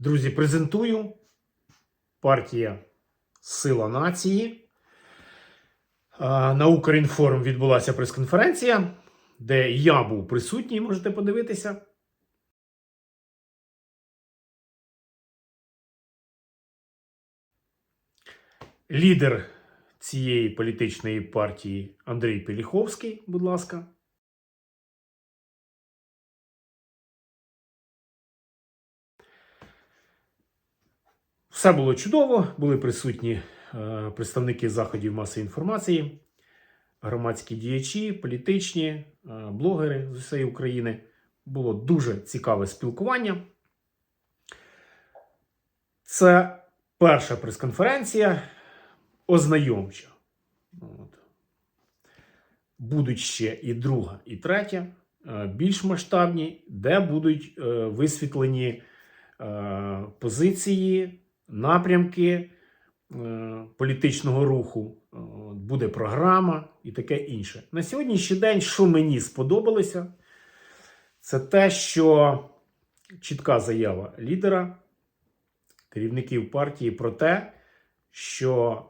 Друзі, презентую партія Сила нації. На Укрінформ відбулася прес-конференція, де я був присутній, можете подивитися. Лідер цієї політичної партії Андрій Пеліховський, будь ласка. Все було чудово. Були присутні е, представники заходів масової інформації, громадські діячі, політичні, е, блогери з усієї України. Було дуже цікаве спілкування. Це перша прес-конференція ознайомча. От. Будуть ще і друга, і третя, е, більш масштабні, де будуть висвітлені позиції, напрямки е, політичного руху, е, буде програма і таке інше. На сьогоднішній день, що мені сподобалося, це те, що чітка заява лідера, керівників партії про те, що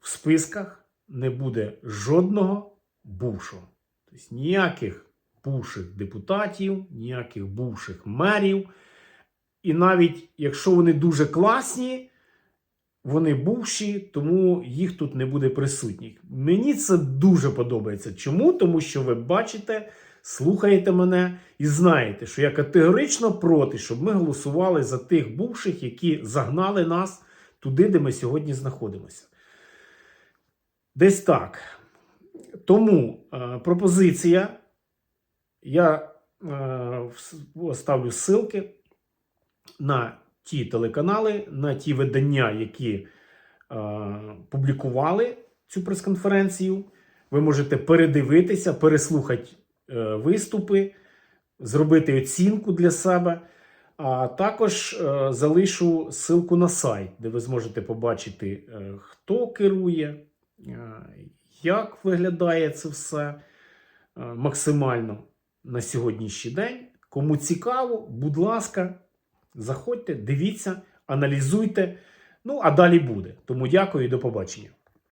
в списках не буде жодного бувшого. Тобто ніяких бувших депутатів, ніяких бувших мерів. І навіть якщо вони дуже класні, вони бувші, тому їх тут не буде присутніх. Мені це дуже подобається. Чому? Тому що ви бачите, слухаєте мене і знаєте, що я категорично проти, щоб ми голосували за тих бувших, які загнали нас туди, де ми сьогодні знаходимося. Десь так. Тому е, пропозиція. Я е, оставлю ссылки на ті телеканали, на ті видання, які е, публікували цю прес-конференцію. Ви можете передивитися, переслухати е, виступи, зробити оцінку для себе. А також е, залишу ссылку на сайт, де ви зможете побачити, е, хто керує, е, як виглядає це все е, максимально на сьогоднішній день. Кому цікаво, будь ласка, заходьте, дивіться, аналізуйте. Ну, а далі буде. Тому дякую і до побачення.